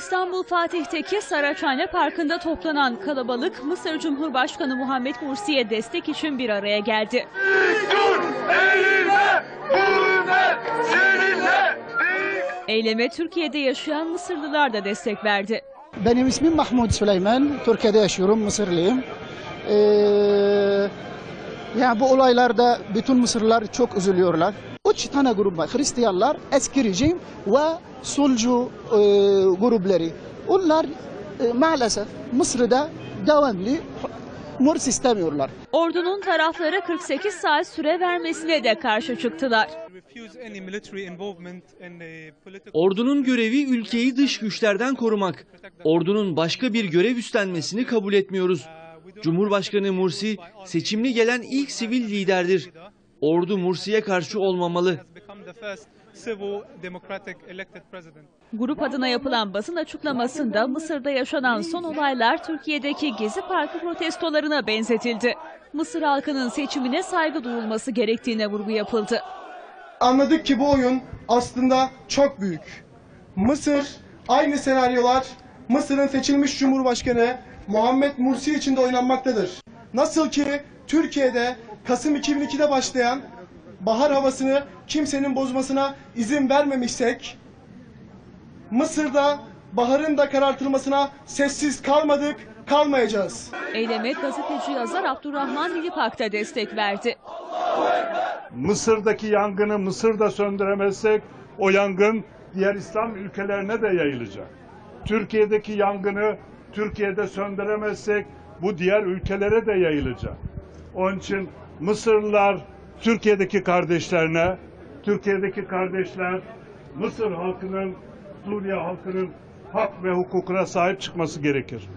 İstanbul Fatih'teki Saraçhane Parkı'nda toplanan kalabalık Mısır Cumhurbaşkanı Muhammed Mursi'ye destek için bir araya geldi. Eyleme Türkiye'de yaşayan Mısırlılar da destek verdi. Benim ismim Mahmud Süleyman. Türkiye'de yaşıyorum, Mısırlıyım. Ee, ya bu olaylarda bütün Mısırlılar çok üzülüyorlar. Üç tane grup var. Hristiyanlar, eski rejim ve solcu e, grupları. Onlar e, maalesef Mısır'da devamlı Mursi istemiyorlar. Ordunun tarafları 48 saat süre vermesine de karşı çıktılar. Ordunun görevi ülkeyi dış güçlerden korumak. Ordunun başka bir görev üstlenmesini kabul etmiyoruz. Cumhurbaşkanı Mursi seçimli gelen ilk sivil liderdir. Ordu Mursi'ye karşı olmamalı. Grup adına yapılan basın açıklamasında Mısır'da yaşanan son olaylar Türkiye'deki Gezi Parkı protestolarına benzetildi. Mısır halkının seçimine saygı duyulması gerektiğine vurgu yapıldı. anladık ki bu oyun aslında çok büyük. Mısır aynı senaryolar Mısır'ın seçilmiş Cumhurbaşkanı Muhammed Mursi için de oynanmaktadır. Nasıl ki Türkiye'de Kasım 2002'de başlayan bahar havasını kimsenin bozmasına izin vermemişsek Mısır'da baharın da karartılmasına sessiz kalmadık, kalmayacağız. Eyleme gazeteci yazar Abdurrahman Dilipak da destek verdi. Mısır'daki yangını Mısır'da söndüremezsek o yangın diğer İslam ülkelerine de yayılacak. Türkiye'deki yangını Türkiye'de söndüremezsek bu diğer ülkelere de yayılacak. Onun için Mısırlılar Türkiye'deki kardeşlerine, Türkiye'deki kardeşler Mısır halkının, Suriye halkının hak ve hukukuna sahip çıkması gerekir.